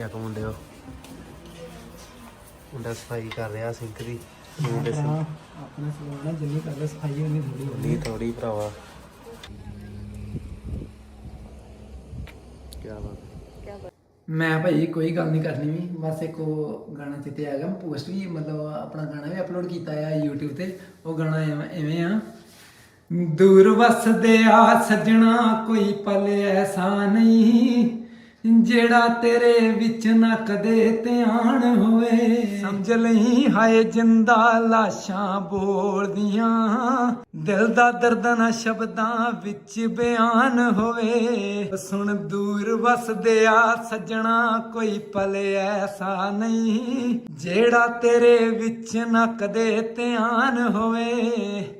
ਕਿਆ ਮੁੰਡੇ ਹੋ ਮੁੰਡਾ ਸਫ਼ਾਈ ਕਰ ਰਿਹਾ ਸਿੰਕ ਦੀ। ਮੁੰਡੇ ਆਪਣਾ ਸਲੂਨ ਜਿੰਨੀ ਕਰ ਲੈ ਸਫ਼ਾਈ ਉਨੀ ਥੋੜੀ ਹੋਣੀ ਨਹੀਂ ਥੋੜੀ ਭਰਾਵਾ। ਕੀ ਬਾਤ ਮੈਂ ਭਾਈ ਕੋਈ ਗੱਲ ਨਹੀਂ ਕਰਨੀ ਵੀ ਬਸ ਇੱਕ ਉਹ ਗਾਣਾ ਚਿੱਤੇ ਆ ਗਿਆ ਪੋਸਟ ਵੀ ਮਤਲਬ ਆਪਣਾ ਗਾਣਾ ਵੀ ਅਪਲੋਡ ਕੀਤਾ ਆ YouTube ਤੇ। ਉਹ ਗਾਣਾ ਐਵੇਂ ਆ। ਦੂਰ ਵਸਦੇ ਆ ਸੱਜਣਾ ਕੋਈ ਪਲ ਐਸਾ ਨਹੀਂ। ਜਿਹੜਾ ਤੇਰੇ ਵਿੱਚ ਨਾ ਕਦੇ ਧਿਆਨ ਹੋਵੇ। ਸਮਝ ਲਈ ਹਾਏ ਜਿੰਦਾ ਲਾਸ਼ਾਂ ਬੋਲਦੀਆਂ ਦਿਲ ਦਾ ਦਰਦ ਨਾ ਸ਼ਬਦਾਂ ਵਿੱਚ ਬਿਆਨ ਹੋਵੇ। ਸੁਣ ਦੂਰ ਵਸਦੇ ਆ ਸੱਜਣਾ, ਕੋਈ ਪਲ ਐਸਾ ਨਹੀਂ। ਜਿਹੜਾ ਤੇਰੇ ਵਿੱਚ ਨਾ ਕਦੇ ਧਿਆਨ ਹੋਵੇ।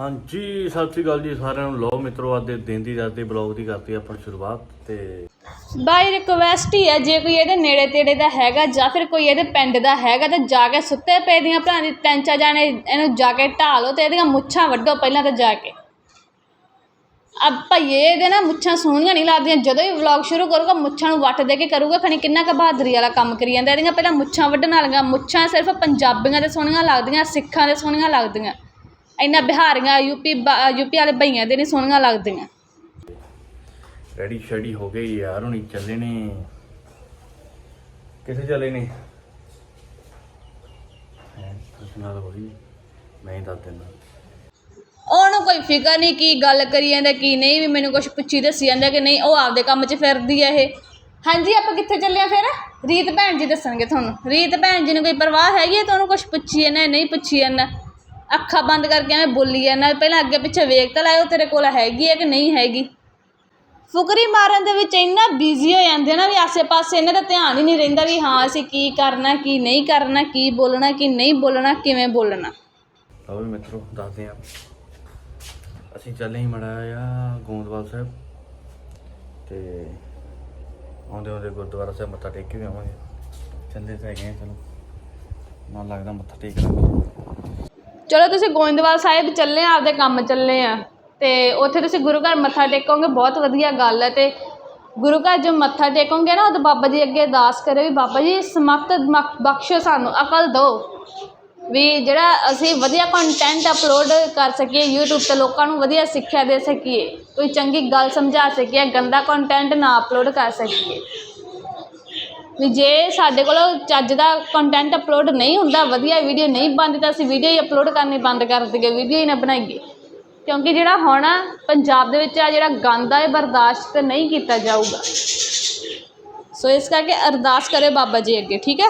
ਹਾਂਜੀ, ਸਤਿ ਸ੍ਰੀ ਅਕਾਲ ਜੀ ਸਾਰਿਆਂ ਨੂੰ। ਲੋ ਮਿੱਤਰੋ, ਅੱਜ ਦੇ ਦਿਨ ਦੀ ਰਾਤ ਦੇ ਬਲੌਗ ਦੀ ਕਰਤੀ ਆਪਾਂ ਸ਼ੁਰੂਆਤ ਤੇ ਬਾਈ ਰਿਕਵੈਸਟ ਹੀ ਹੈ, ਜੇ ਕੋਈ ਇਹਦੇ ਨੇੜੇ ਤੇੜੇ ਦਾ ਹੈਗਾ ਜਾਂ ਫਿਰ ਕੋਈ ਇਹਦੇ ਪਿੰਡ ਦਾ ਹੈਗਾ ਤਾਂ ਜਾ ਕੇ ਸੁੱਤੇ ਪਏ ਦੀਆਂ ਭਰਾ ਦੀ ਤਿੰਨ ਚਾਰ ਜਾਣੇ ਇਹਨੂੰ ਜਾ ਕੇ ਢਾਲੋ ਤੇ ਇਹਦੀਆਂ ਮੁੱਛਾਂ ਵੱਢੋ ਪਹਿਲਾਂ ਤਾਂ ਜਾ ਕੇ। ਆ ਭਈਏ ਇਹਦੇ ਨਾ ਮੁੱਛਾਂ ਸੋਹਣੀਆਂ ਨਹੀਂ ਲੱਗਦੀਆਂ। ਜਦੋਂ ਵੀ ਵਲੌਗ ਸ਼ੁਰੂ ਕਰੂਗਾ, ਮੁੱਛਾਂ ਨੂੰ ਵੱਟ ਦੇ ਕੇ ਕਰੂਗਾ, ਖਣੀ ਕਿੰਨਾ ਕੁ ਬਹਾਦਰੀ ਵਾਲਾ ਕੰਮ ਕਰੀ ਜਾਂਦਾ। ਇਹਦੀਆਂ ਪਹਿਲਾਂ ਮੁੱਛਾਂ ਵੱਢਣ ਵਾਲੀਆਂ, ਮੁੱਛਾਂ ਸਿਰਫ ਪੰਜਾਬੀਆਂ ਦੇ ਸੋਹਣੀਆਂ ਲੱਗਦੀਆਂ, ਸਿੱਖਾਂ ਦੇ ਸੋਹਣੀਆਂ ਲੱਗਦੀਆਂ। ਇੰਨਾ ਬਿਹਾਰੀਆਂ ਯੂਪੀ ਯੂਪੀ ਵਾਲੇ ਭਈਆਂ ਦੇ ਨਹੀਂ ਸੋਹਣੀਆਂ ਲੱਗਦੀਆਂ। ਰੈਡੀ ਸ਼ੈਡੀ ਹੋ ਗਈ ਯਾਰ ਹੁਣੀ ਚੱਲੇ ਨੇ। ਕਿੱਥੇ ਚੱਲੇ ਨੇ? ਹੈ ਪੁੱਛਣਾ ਤਾਂ ਹੋਈ? ਮੈਂ ਹੀ ਦੱਸ ਦਿੰਦਾ। ਉਹਨੂੰ ਕੋਈ ਫਿਕਰ ਨਹੀਂ ਕੀ ਗੱਲ ਕਰੀ ਜਾਂਦਾ ਕੀ ਨਹੀਂ ਵੀ ਮੈਨੂੰ ਕੁਝ ਪੁੱਛੀ ਦੱਸੀ ਜਾਂਦਾ ਕਿ ਨਹੀਂ ਉਹ ਆਪਦੇ ਕੰਮ 'ਚ ਫਿਰਦੀ ਆ ਇਹ। ਹਾਂਜੀ ਆਪਾਂ ਕਿੱਥੇ ਚੱਲੇ ਆ ਫਿਰ? ਰੀਤ ਭੈਣ ਜੀ ਦੱਸਣਗੇ ਤੁਹਾਨੂੰ। ਰੀਤ ਭੈਣ ਜੀ ਨੂੰ ਕੋਈ ਪਰਵਾਹ ਹੈਗੀ ਹੈ ਤੁਹਾਨੂੰ ਕੁਝ ਪੁੱਛੀ ਜਾਂਦਾ ਨਹੀਂ ਪੁੱਛੀ ਜਾਂਦਾ? ਅੱਖਾਂ ਬੰਦ ਕਰਕੇ ਐਵੇਂ ਬੋਲੀ ਜਾਂਦਾ। ਪਹਿਲਾਂ ਅੱਗੇ ਪਿੱਛੇ ਵੇਖ ਤਾਂ ਲਾਇਓ ਤੇਰੇ ਕੋਲ ਹੈਗੀ ਹੈ ਕਿ ਨਹੀਂ ਹੈਗੀ? ਫੁਕਰੀ ਮਾਰਨ ਦੇ ਵਿੱਚ ਇੰਨਾ ਬਿਜ਼ੀ ਹੋ ਜਾਂਦੇ ਨਾ ਵੀ ਆਸੇ-ਪਾਸੇ ਇਹਨਾਂ ਦਾ ਧਿਆਨ ਹੀ ਨਹੀਂ ਰਹਿੰਦਾ ਵੀ ਹਾਂ, ਅਸੀਂ ਕੀ ਕਰਨਾ, ਕੀ ਨਹੀਂ ਕਰਨਾ, ਕੀ ਬੋਲਣਾ, ਕੀ ਨਹੀਂ ਬੋਲਣਾ, ਕਿਵੇਂ ਬੋਲਣਾ। ਲਓ ਵੀ ਮਿੱਤਰੋ, ਦੱਸਦੇ ਆ ਅਸੀਂ ਚੱਲੇ ਹੀ ਮੜਾ ਆ ਗੋਂਦਵਾਲ ਸਾਹਿਬ। ਤੇ ਆਉਂਦੇ ਆਉਂਦੇ ਗੁਰਦੁਆਰਾ ਸਾਹਿਬ ਮੱਥਾ ਟੇਕ ਕੇ ਵੀ ਆਵਾਂਗੇ। ਚੱਲੇ ਤਾਂ ਹੈਗੇ ਚਲੋ। ਨਾਲ ਲੱਗਦਾ ਮੱਥਾ ਟੇਕ ਲਾਂਗੇ। ਚਲੋ ਤੁਸੀਂ ਗੋਇੰਦਵਾਲ ਸਾਹਿਬ ਚੱਲੇ ਆ, ਆਪਦੇ ਕੰਮ ਚੱਲੇ ਆ। ਅਤੇ ਉੱਥੇ ਤੁਸੀਂ ਗੁਰੂ ਘਰ ਮੱਥਾ ਟੇਕੋਗੇ, ਬਹੁਤ ਵਧੀਆ ਗੱਲ ਹੈ। ਅਤੇ ਗੁਰੂ ਘਰ ਜੋ ਮੱਥਾ ਟੇਕੋਗੇ ਨਾ ਉਦੋਂ ਬਾਬਾ ਜੀ ਅੱਗੇ ਅਰਦਾਸ ਕਰਿਓ ਵੀ ਬਾਬਾ ਜੀ, ਸਮਤ ਬਖਸ਼ੋ ਸਾਨੂੰ, ਅਕਲ ਦਿਓ। ਵੀ ਜਿਹੜਾ ਅਸੀਂ ਵਧੀਆ ਕੰਟੈਂਟ ਅਪਲੋਡ ਕਰ ਸਕੀਏ YouTube ਤੇ, ਲੋਕਾਂ ਨੂੰ ਵਧੀਆ ਸਿੱਖਿਆ ਦੇ ਸਕੀਏ। ਕੋਈ ਚੰਗੀ ਗੱਲ ਸਮਝਾ ਸਕੀਏ, ਗੰਦਾ ਕੰਟੈਂਟ ਨਾ ਅਪਲੋਡ ਕਰ ਸਕੀਏ। ਵੀ ਜੇ ਸਾਡੇ ਕੋਲ ਚੱਜ ਦਾ ਕੰਟੈਂਟ ਅਪਲੋਡ ਨਹੀਂ ਹੁੰਦਾ ਵਧੀਆ ਵੀਡੀਓ ਨਹੀਂ ਬਣਦੀ ਤਾਂ ਅਸੀਂ ਵੀਡੀਓ ਹੀ ਅਪਲੋਡ ਕਰਨੀ ਬੰਦ ਕਰ ਦਈਏ ਵੀਡੀਓ ਹੀ ਨਾ ਬਣਾਈਏ। ਕਿਉਂਕਿ ਜਿਹੜਾ ਹੁਣ ਪੰਜਾਬ ਦੇ ਵਿੱਚ ਆ ਜਿਹੜਾ ਗੰਦ ਆ ਇਹ ਬਰਦਾਸ਼ਤ ਨਹੀਂ ਕੀਤਾ ਜਾਊਗਾ। ਸੋ ਇਸ ਕਰਕੇ ਅਰਦਾਸ ਕਰੇ ਬਾਬਾ ਜੀ ਅੱਗੇ ਠੀਕ ਹੈ?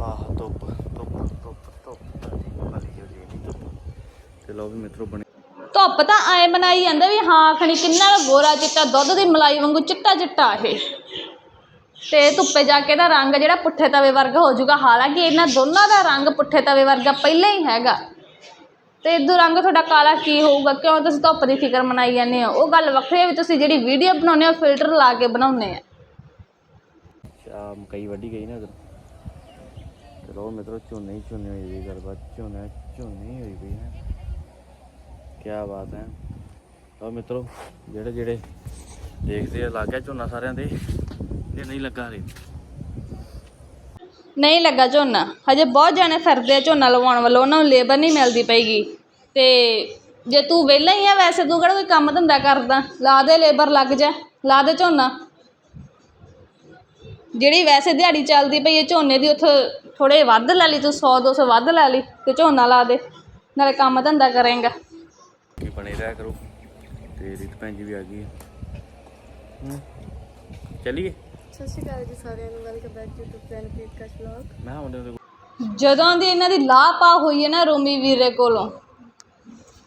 ਆਹ ਧੁੱਪ ਧੁੱਪ ਧੁੱਪ ਧੁੱਪ ਵਾਲੀ ਹੋ ਜੀ ਧੁੱਪ। ਤੇ ਲਓ ਵੀ ਮਿੱਤਰੋ ਬਣੇ। ਧੁੱਪ ਤਾਂ ਐ ਬਣਾਈ ਜਾਂਦਾ ਵੀ ਹਾਂ ਖਣੀ ਕਿੰਨਾ ਗੋਰਾ ਚਿੱਟਾ ਦੁੱਧ ਦੀ ਮਲਾਈ ਵਾਂਗੂ ਚਿੱਟਾ ਚਿੱਟਾ ਇਹ। ਤੇ ਧੁੱਪੇ ਜਾ ਕੇ ਦਾ ਰੰਗ ਜਿਹੜਾ ਪੁੱਠੇ ਤਵੇ ਵਰਗਾ ਹੋ ਜਾਊਗਾ। ਹਾਲਾਂਕਿ ਇਹਨਾਂ ਦੋਨਾਂ ਦਾ ਰੰਗ ਪੁੱਠੇ ਤਵੇ ਵਰਗਾ ਪਹਿਲਾਂ ਹੀ ਹੈਗਾ। ਤੇ ਇਦੋਂ ਰੰਗ ਤੁਹਾਡਾ ਕਾਲਾ ਕੀ ਹੋਊਗਾ? ਕਿਉਂ ਤੁਸੀਂ ਧੁੱਪ ਦੀ ਫਿਕਰ ਮਨਾਈ ਜਾਂਦੇ ਹੋ? ਉਹ ਗੱਲ ਵੱਖਰੀ ਹੈ ਵੀ ਤੁਸੀਂ ਜਿਹੜੀ ਵੀਡੀਓ ਬਣਾਉਂਦੇ ਹੋ ਫਿਲਟਰ ਲਾ ਕੇ ਬਣਾਉਂਦੇ ਆ। ਸ਼ਾਮ ਕਈ ਵੱਡੀ ਗਈ ਨਾ ਉਧਰ। ਤੇ ਮਿੱਤਰੋ, ਝੋਨੇ ਹੀ ਝੋਨੇ ਹੋਈ ਵੀ ਗੱਲਬਾਤ। ਝੋਨੇ ਝੋਨੇ ਹੀ ਹੋਈ ਪਈ ਹੈ। ਕੀ ਬਾਤ ਹੈ। ਲਓ ਮਿੱਤਰੋ ਜਿਹੜੇ ਜਿਹੜੇ ਦੇਖਦੇ ਆ, ਲੱਗ ਝੋਨਾ ਸਾਰਿਆਂ ਦੇ। ਜੇ ਨਹੀਂ ਲੱਗਾ ਹਲੇ ਨਹੀਂ ਲੱਗਾ ਝੋਨਾ। ਹਜੇ ਬਹੁਤ ਜਾਣੇ ਫਿਰਦੇ ਆ ਝੋਨਾ ਲਵਾਉਣ ਵੱਲੋਂ ਉਹਨਾਂ ਨੂੰ ਲੇਬਰ ਨਹੀਂ ਮਿਲਦੀ ਪਈਗੀ। ਤੇ ਜੇ ਤੂੰ ਵਿਹਲਾ ਹੀ ਆ ਵੈਸੇ ਤੂੰ ਕਿਹੜਾ ਕੋਈ ਕੰਮ ਧੰਦਾ ਕਰਦਾ? ਲਾ ਦੇ ਲੇਬਰ ਲੱਗ ਜਾ ਲਾ ਦੇ ਝੋਨਾ। ਜਿਹੜੀ ਵੈਸੇ ਦਿਹਾੜੀ ਚੱਲਦੀ ਪਈ ਹੈ ਝੋਨੇ ਦੀ ਉੱਥੇ ਥੋੜੇ ਵੱਧ ਲੈ ਲਈ ਤੂੰ 100 200 ਵੱਧ ਲੈ ਲਈ ਤੇ ਝੋਨਾ ਲਾ ਦੇ ਨਾਲੇ ਕੰਮ ਧੰਦਾ ਕਰੇਂਗਾ। ਕੀ ਬਣੇ ਰਿਹਾ ਕਰੋ। ਤੇ ਰੀਤ ਭੈਣ ਜੀ ਵੀ ਆ ਗਈ ਹੈ ਹੂੰ। ਚੱਲੀਏ? ਸਤਿ ਸ਼੍ਰੀ ਅਕਾਲ ਜੀ ਸਾਰਿਆਂ ਨੂੰ welcome back to YouTube channel ਪੀਟਕਸ਼ vlog ਮੈਂ ਕਿਹਾ ਆਉਂਦੇ ਆਉਂਦੇ ਜਦੋਂ ਦੀ ਇਹਨਾਂ ਦੀ ਲਾਪਾ ਹੋਈ ਹੈ ਨਾ ਰੋਮੀ ਵੀਰੇ ਕੋਲੋਂ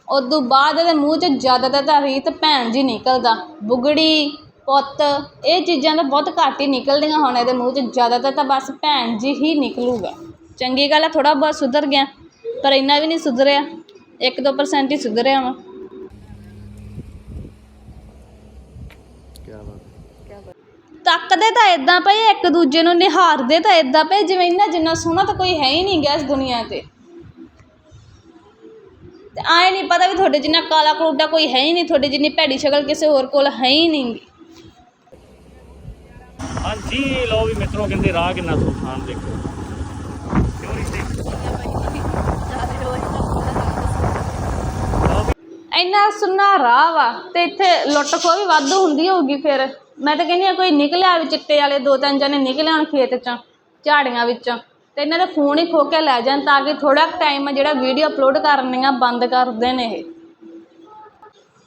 ਉਦੋਂ ਬਾਅਦ ਇਹਦੇ ਮੂੰਹ 'ਚ ਜ਼ਿਆਦਾਤਰ ਤਾਂ ਰੀਤ ਭੈਣ ਜੀ ਨਿਕਲਦਾ। ਬੁਗੜੀ ਪੁੱਤ ਇਹ ਚੀਜ਼ਾਂ ਤਾਂ ਬਹੁਤ ਘੱਟ ਹੀ ਨਿਕਲਦੀਆਂ ਹੁਣ ਇਹਦੇ ਮੂੰਹ 'ਚ ਜ਼ਿਆਦਾਤਰ ਤਾਂ ਬਸ ਭੈਣ ਜੀ ਹੀ ਨਿਕਲੂਗਾ। ਚੰਗੀ ਗੱਲ ਹੈ ਥੋੜਾ ਬਹੁਤ ਸੁਧਰ ਗਿਆ ਪਰ ਇੰਨਾ ਵੀ ਨਹੀਂ ਸੁਧਰਿਆ। 1-2% ਹੀ ਸੁਧਰਿਆ ਵਾ ਕੀ ਬਾਤ ਤੱਕਦੇ ਤਾਂ ਇਦਾਂ ਪਏ ਇੱਕ ਦੂਜੇ ਨੂੰ ਨਿਹਾਰਦੇ ਤਾਂ ਇਦਾਂ ਪਏ ਜਿਵੇਂ ਇਹਨਾਂ ਜਿੰਨਾ ਸੋਹਣਾ ਤਾਂ ਕੋਈ ਹੈ ਹੀ ਨਹੀਂ ਗਿਆ ਇਸ ਦੁਨੀਆ ਤੇ। ਤੇ ਆਏ ਨਹੀਂ ਪਤਾ ਵੀ ਤੁਹਾਡੇ ਜਿੰਨਾ ਕਾਲਾ ਕਲੂਟਾ ਕੋਈ ਹੈ ਹੀ ਨਹੀਂ ਤੁਹਾਡੇ ਜਿੰਨੀ ਭੈੜੀ ਸ਼ਕਲ ਕਿਸੇ ਹੋਰ ਕੋਲ ਹੈ ਹੀ ਨਹੀਂ ਗੀ। ਹਾਂਜੀ ਲਓ ਵੀ ਮਿੱਤਰੋ ਕਹਿੰਦੇ ਰਾਹ ਕਿੰਨਾ ਸੁਖਾਨ ਦੇਖੋ। ਇੰਨਾ ਸੁੰਨਾ ਰਾਹ ਵਾ ਤੇ ਇੱਥੇ ਲੁੱਟ ਖੋਹ ਵੀ ਵਾਧੂ ਹੁੰਦੀ ਹੋਊਗੀ ਫਿਰ। ਮੈਂ ਤਾਂ ਕਹਿੰਦੀ ਆ ਕੋਈ ਨਿਕਲਿਆ ਵੀ ਚਿੱਟੇ ਵਾਲੇ, ਦੋ ਤਿੰਨ ਜਣੇ ਨਿਕਲੇ ਹੋਣ ਖੇਤ ਚੋਂ, ਝਾੜੀਆਂ ਵਿੱਚੋਂ। ਅਤੇ ਇਹਨਾਂ ਦੇ ਫੋਨ ਹੀ ਖੋਹ ਕੇ ਲੈ ਜਾਣ ਤਾਂ ਕਿ ਥੋੜ੍ਹਾ ਟਾਈਮ ਜਿਹੜਾ ਵੀਡੀਓ ਅਪਲੋਡ ਕਰਨੀਆਂ ਬੰਦ ਕਰ ਦੇਣ ਇਹ।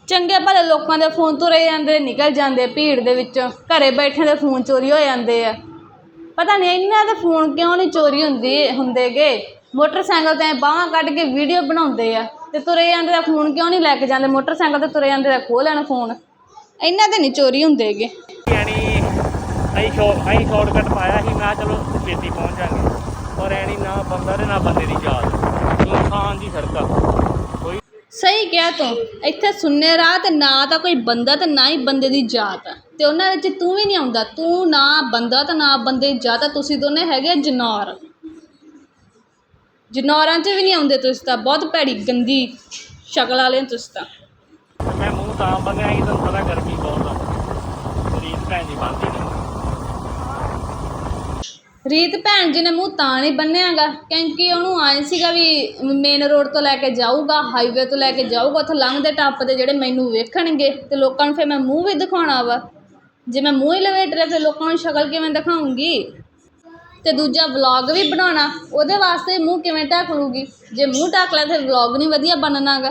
ਚੰਗੇ ਭਲੇ ਲੋਕਾਂ ਦੇ ਫੋਨ ਤੁਰੇ ਜਾਂਦੇ, ਨਿਕਲ ਜਾਂਦੇ ਭੀੜ ਦੇ ਵਿੱਚੋਂ। ਘਰੇ ਬੈਠੇ ਦੇ ਫੋਨ ਚੋਰੀ ਹੋ ਜਾਂਦੇ ਆ। ਪਤਾ ਨਹੀਂ ਇਹਨਾਂ ਦੇ ਫੋਨ ਕਿਉਂ ਨਹੀਂ ਚੋਰੀ ਹੁੰਦੀ, ਹੁੰਦੇਗੇ? ਮੋਟਰਸਾਈਕਲ ਤੇ ਬਾਹਾਂ ਕੱਢ ਕੇ ਵੀਡੀਓ ਬਣਾਉਂਦੇ ਆ। ਤੇ ਤੁਰੇ ਜਾਂਦੇ ਦਾ ਫੋਨ ਕਿਉਂ ਨਹੀਂ ਲੈ ਕੇ ਜਾਂਦੇ? ਮੋਟਰਸਾਈਕਲ ਤੇ ਤੁਰੇ ਜਾਂਦੇ ਦਾ ਖੋਹ ਲੈਣ ਫੋਨ। ਇਹਨਾਂ ਦੇ ਨਹੀਂ ਚੋਰੀ ਹੁੰਦੇਗੇ ਯਾਨੀ ਅਸੀਂ ਸ਼ੋਰਟ ਅਸੀਂ ਸ਼ਾਰਟਕਟ ਪਾਇਆ ਸੀ ਮੈਂ ਕਿਹਾ ਚਲੋ ਛੇਤੀ ਪਹੁੰਚ ਜਾਾਂਗੇ। ਪਰ ਐਣੀ ਨਾ ਬੰਦਾ ਤੇ ਨਾ ਬੰਦੇ ਦੀ ਯਾਦ। ਇਨਸਾਨ ਦੀ ਸੜਕ। ਆ ਕੋਈ ਸਹੀ ਕਿਹਾ ਤੂੰ। ਇੱਥੇ ਸੁੰਨੇ ਰਾਹ ਤੇ ਨਾ ਤਾਂ ਕੋਈ ਬੰਦਾ ਤੇ ਨਾ ਹੀ ਬੰਦੇ ਦੀ ਜਾਤ ਆ। ਤੇ ਉਹਨਾਂ ਵਿੱਚ ਤੂੰ ਵੀ ਨਹੀਂ ਆਉਂਦਾ। ਤੂੰ ਨਾ ਬੰਦਾ ਤੇ ਨਾ ਬੰਦੇ ਦੀ ਜਾਤ ਆ। ਤੁਸੀਂ ਦੋਨੇ ਹੈਗੇ ਜਨੌਰ। ਜਨੌਰਾਂ 'ਚ ਵੀ ਨਹੀਂ ਆਉਂਦੇ ਤੁਸੀਂ ਤਾਂ। ਬਹੁਤ ਭੈੜੀ ਗੰਦੀ ਸ਼ਕਲ ਵਾਲੇ ਹੋ ਤੁਸੀਂ ਤਾਂ। ਮੈਂ ਮੂੰਹ ਤਾਂ ਬੰਨਿਆ ਸੀ ਤੁਹਾਨੂੰ ਪਤਾ ਰੀਤ ਭੈਣ ਦੀ ਬੰਦੀ ਰੀਤ ਭੈਣ ਜੀ ਨੇ ਮੂੰਹ ਤਾਂ ਨਹੀਂ ਬੰਨਿਆਗਾ। ਕਿਉਂਕਿ ਉਹਨੂੰ ਆਏ ਸੀਗਾ ਵੀ ਮੇਨ ਰੋਡ ਤੋਂ ਲੈ ਕੇ ਜਾਊਗਾ ਹਾਈਵੇ ਤੋਂ ਲੈ ਕੇ ਜਾਊਗਾ, ਉੱਥੇ ਲੰਘਦੇ ਟੱਪਦੇ ਜਿਹੜੇ ਮੈਨੂੰ ਵੇਖਣਗੇ ਤੇ ਲੋਕਾਂ ਨੂੰ ਫਿਰ ਮੈਂ ਮੂੰਹ ਵੀ ਦਿਖਾਉਣਾ ਵਾ। ਜੇ ਮੈਂ ਮੂੰਹ ਹੀ ਲਵੇਟ ਰਿਹਾ ਫਿਰ ਲੋਕਾਂ ਨੂੰ ਸ਼ਕਲ ਕਿਵੇਂ ਦਿਖਾਉਂਗੀ? ਤੇ ਦੂਜਾ ਵਲੌਗ ਵੀ ਬਣਾਉਣਾ, ਉਹਦੇ ਵਾਸਤੇ ਮੂੰਹ ਕਿਵੇਂ ਢੱਕ ਲੂਗੀ ਜੇ ਮੂੰਹ ਢੱਕ ਲਿਆ ਫਿਰ ਵਲੌਗ ਨਹੀਂ ਵਧੀਆ ਬਣਨਾਗਾ